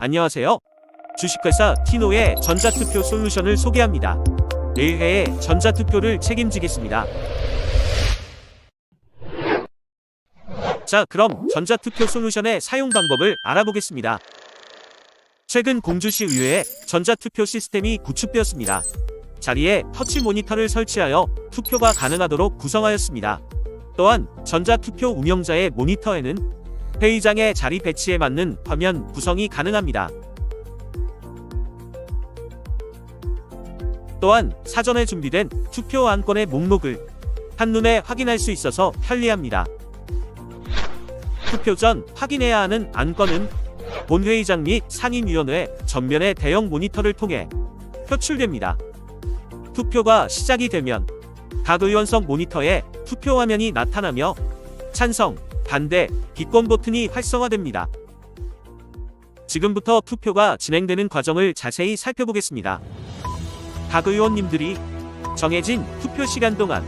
안녕하세요. 주식회사 티노의 전자투표 솔루션을 소개합니다. 매일회의 전자투표를 책임지겠습니다. 자, 그럼 전자투표 솔루션의 사용 방법을 알아보겠습니다. 최근 공주시 의회에 전자투표 시스템이 구축되었습니다. 자리에 터치 모니터를 설치하여 투표가 가능하도록 구성하였습니다. 또한 전자투표 운영자의 모니터에는 회의장의 자리 배치에 맞는 화면 구성이 가능합니다. 또한 사전에 준비된 투표 안건의 목록을 한눈에 확인할 수 있어서 편리합니다. 투표 전 확인해야 하는 안건은 본회의장 및 상임위원회 전면의 대형 모니터를 통해 표출됩니다. 투표가 시작이 되면 각 의원석 모니터에 투표 화면이 나타나며 찬성, 반대, 기권 버튼이 활성화됩니다. 지금부터 투표가 진행되는 과정을 자세히 살펴보겠습니다. 각 의원님들이 정해진 투표 시간 동안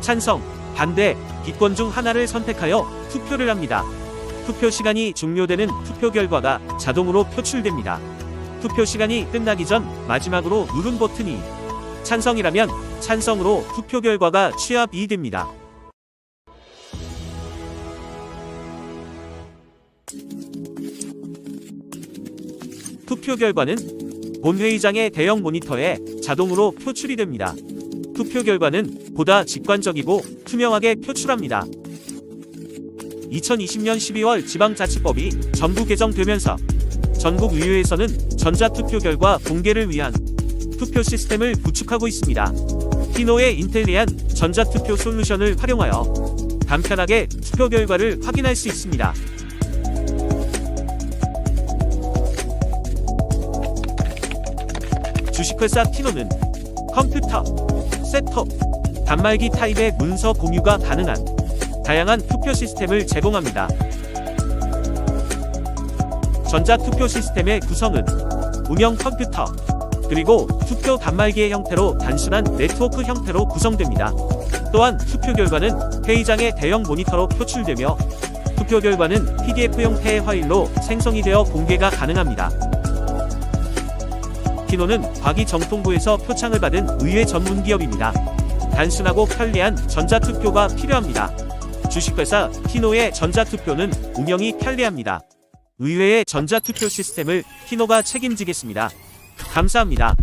찬성, 반대, 기권 중 하나를 선택하여 투표를 합니다. 투표 시간이 종료되는 투표 결과가 자동으로 표출됩니다. 투표 시간이 끝나기 전 마지막으로 누른 버튼이 찬성이라면 찬성으로 투표 결과가 취합이 됩니다. 투표 결과는 본회의장의 대형 모니터에 자동으로 표출이 됩니다. 투표 결과는 보다 직관적이고 투명하게 표출합니다. 2020년 12월 지방자치법이 전부 개정되면서 전국 의회에서는 전자투표 결과 공개를 위한 투표 시스템을 구축하고 있습니다. 티노의 인텔리한 전자투표 솔루션을 활용하여 간편하게 투표 결과를 확인할 수 있습니다. 주식회사 티노는 컴퓨터, 셋톱, 단말기 타입의 문서 공유가 가능한 다양한 투표 시스템을 제공합니다. 전자투표 시스템의 구성은 운영 컴퓨터, 그리고 투표 단말기의 형태로 단순한 네트워크 형태로 구성됩니다. 또한 투표 결과는 회의장의 대형 모니터로 표출되며 투표 결과는 PDF 형태의 파일로 생성이 되어 공개가 가능합니다. 티노는 과기정통부에서 표창을 받은 의회 전문 기업입니다. 단순하고 편리한 전자투표가 필요합니다. 주식회사 티노의 전자투표는 운영이 편리합니다. 의회의 전자투표 시스템을 티노가 책임지겠습니다. 감사합니다.